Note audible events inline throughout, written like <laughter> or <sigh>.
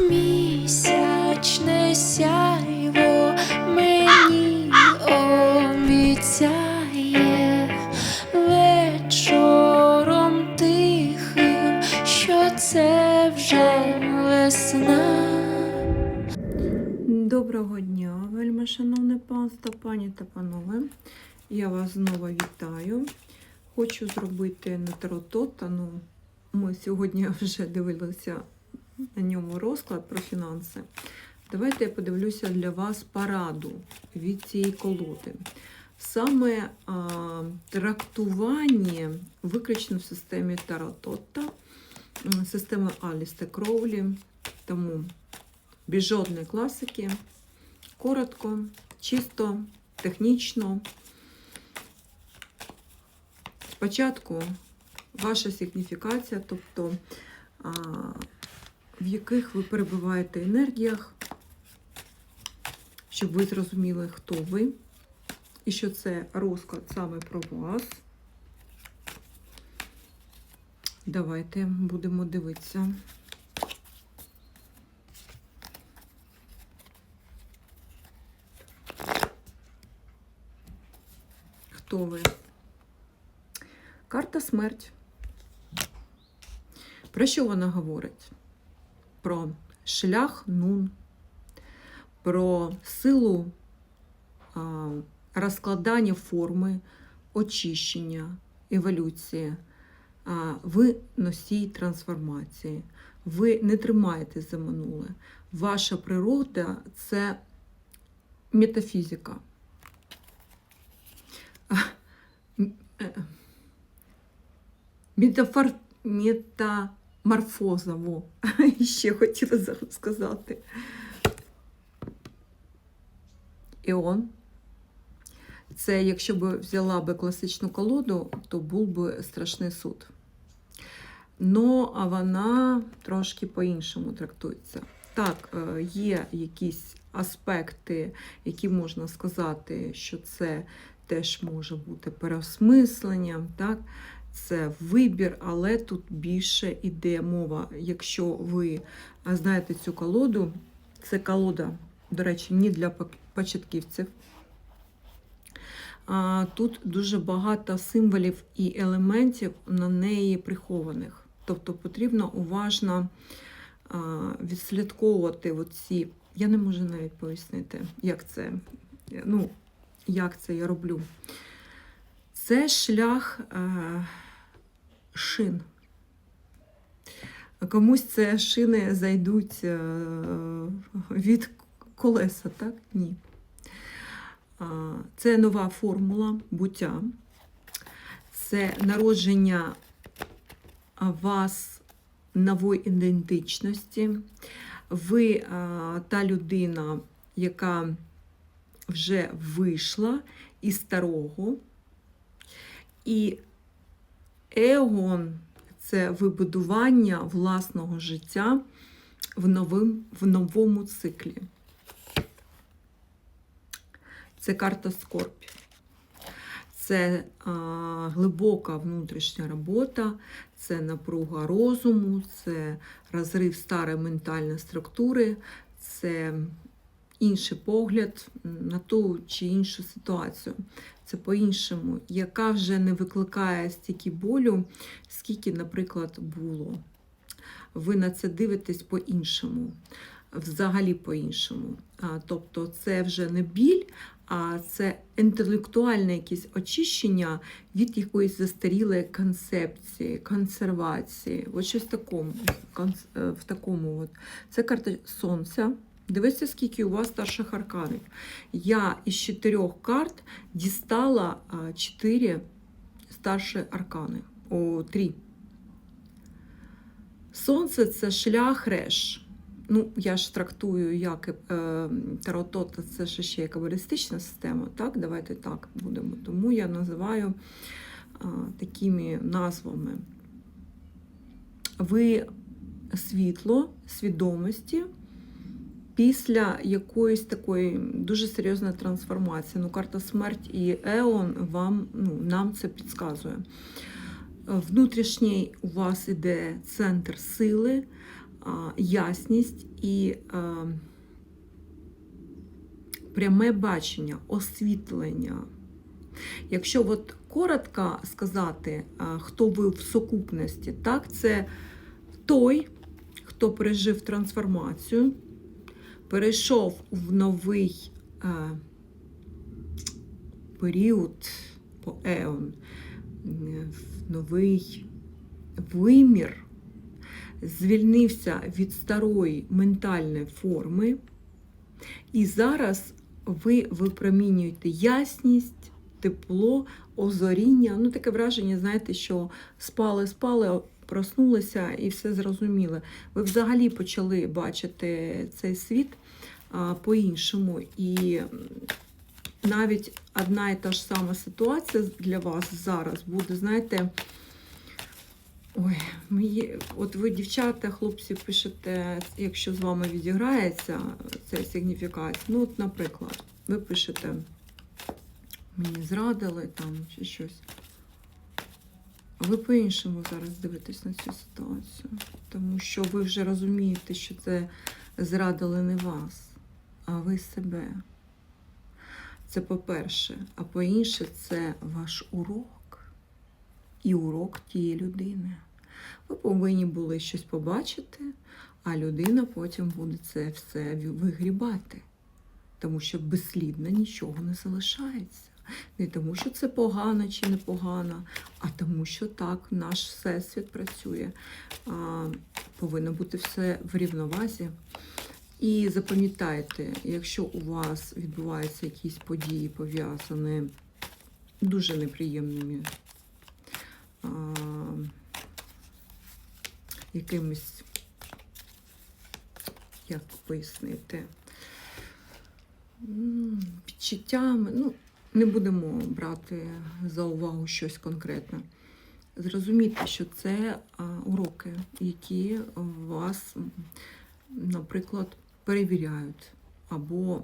Місячне сяйво мені обіцяє вечором тихим, що це вже весна. Доброго дня, вельми шановне панство, пані та панове. Я вас знову вітаю. Хочу зробити не таротота, ну ми сьогодні <laughs> вже дивилися на ньому розклад про фінанси. Давайте я подивлюся для вас параду від цієї колоди. Саме а, трактування виключно в системі Таротота, м, системи Алісте Кроулі. Тому без жодної класики. Коротко, чисто, технічно. Спочатку ваша сигніфікація, тобто а, в яких ви перебуваєте енергіях, щоб ви зрозуміли, хто ви, і що це розклад саме про вас. Давайте будемо дивитися. Хто ви? Карта смерть. Про що вона говорить? Про шлях нун, про силу розкладання форми, очищення, еволюції. Ви носій трансформації. Ви не тримаєте за минуле. Ваша природа це метафізика. Метафор... Метаморфоза, во. <laughs> Ще хотіла зараз сказати. Іон. Це, якщо б взяла би класичну колоду, то був би страшний суд. Ну, а вона трошки по-іншому трактується. Так, е, є якісь аспекти, які можна сказати, що це теж може бути переосмисленням, так? Це вибір, але тут більше іде мова. Якщо ви знаєте цю колоду, це колода, до речі, не для початківців. Тут дуже багато символів і елементів на неї прихованих. Тобто потрібно уважно відслідковувати оці. Я не можу навіть пояснити, як це, ну, як це я роблю. Це шлях е, шин. Комусь це шини зайдуть е, від колеса, так? Ні. Це нова формула буття. Це народження вас нової ідентичності. Ви та людина, яка вже вийшла із старого. І егон це вибудування власного життя в, новим, в новому циклі. Це карта Скорпі. Це а, глибока внутрішня робота, це напруга розуму, це розрив старої ментальної структури, це інший погляд на ту чи іншу ситуацію. Це по-іншому, яка вже не викликає стільки болю, скільки, наприклад, було. Ви на це дивитесь по-іншому, взагалі по-іншому. Тобто це вже не біль, а це інтелектуальне якесь очищення від якоїсь застарілої концепції, консервації. От щось в такому. е, В такому от. Це карта сонця. Дивіться, скільки у вас старших арканів. Я із чотирьох карт дістала чотири старші аркани. О, три. Сонце це шлях реш. Ну, я ж трактую як е, таротота, це ще є кабалістична система. Так, давайте так будемо. Тому я називаю а, такими назвами. Ви світло, свідомості після якоїсь такої дуже серйозної трансформації. Ну, карта смерть і Еон вам, ну, нам це підказує. Внутрішній у вас іде центр сили, ясність і пряме бачення, освітлення. Якщо от коротко сказати, хто ви в сукупності, так, це той, хто пережив трансформацію, перейшов в новий е, період по в новий вимір, звільнився від старої ментальної форми, і зараз ви випромінюєте ясність, тепло, озоріння. Ну, таке враження, знаєте, що спали, спали, проснулися і все зрозуміли. Ви взагалі почали бачити цей світ по-іншому. І навіть одна і та ж сама ситуація для вас зараз буде, знаєте. Ой, мої, от ви, дівчата, хлопці, пишете, якщо з вами відіграється цей сигніфікат. Ну, от, наприклад, ви пишете, мені зрадили там чи щось. Ви по-іншому зараз дивитесь на цю ситуацію. Тому що ви вже розумієте, що це зрадили не вас, а ви себе. Це по-перше. А по-інше, це ваш урок і урок тієї людини. Ви повинні були щось побачити, а людина потім буде це все вигрібати. Тому що безслідно нічого не залишається. Не тому, що це погано чи не погано, а тому, що так наш всесвіт працює. А, повинно бути все в рівновазі. І запам'ятайте, якщо у вас відбуваються якісь події, пов'язані дуже неприємними а, якимись, як пояснити, відчуттями, ну, не будемо брати за увагу щось конкретне. Зрозумійте, що це уроки, які вас, наприклад, перевіряють або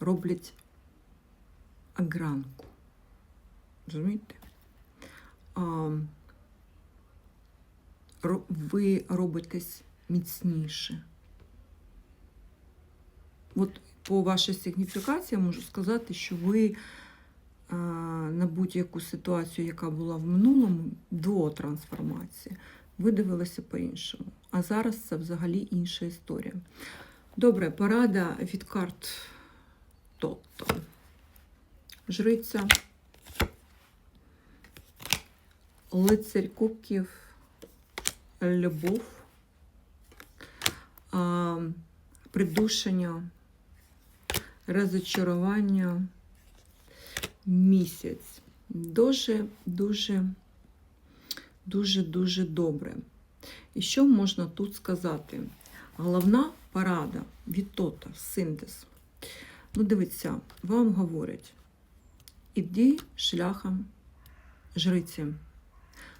роблять огранку. Розумієте? Ви робитесь міцніше. От по вашій сигніфікації можу сказати, що ви а, на будь-яку ситуацію, яка була в минулому до трансформації, ви дивилися по-іншому. А зараз це взагалі інша історія. Добре, порада від карт Тотто. Жриця, лицарь кубків, любов, придушення, розочарування, місяць. Дуже, дуже, дуже, дуже добре. І що можна тут сказати? Головна порада від Тота, синтез. Ну, дивіться, вам говорять, іди шляхом жриці.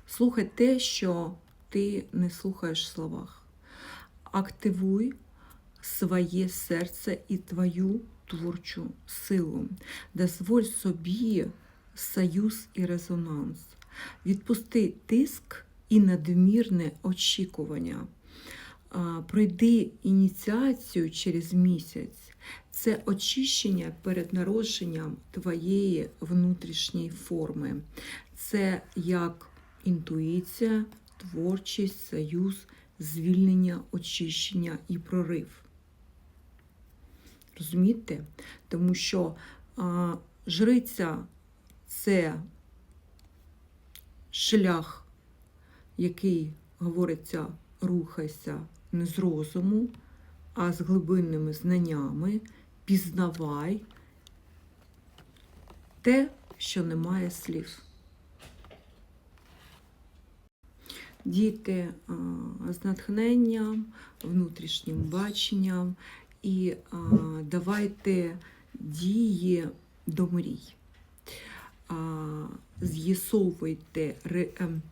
Слухай те, що ти не слухаєш в словах. Активуй своє серце і твою творчу силу. Дозволь собі союз і резонанс. Відпусти тиск і надмірне очікування. Пройди ініціацію через місяць. Це очищення перед народженням твоєї внутрішньої форми. Це як інтуїція, творчість, союз, звільнення, очищення і прорив. Розумієте? Тому що а, жриця це шлях, який говориться, рухайся не з розуму, а з глибинними знаннями, пізнавай те, що не має слів. Діти з натхненням, внутрішнім баченням і а, давайте дії до мрій. З'ясовуйте ре, ем,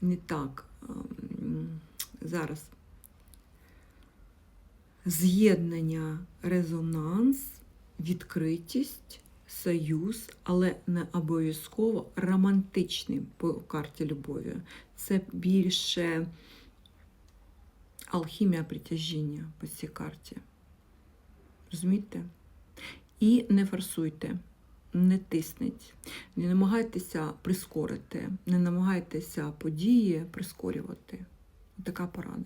не так ем, зараз з'єднання, резонанс, відкритість, союз, але не обов'язково романтичний по карті любові. Це більше алхімія притяжіння по цій карті. Розумієте? І не форсуйте, не тисніть, не намагайтеся прискорити, не намагайтеся події прискорювати. Така порада.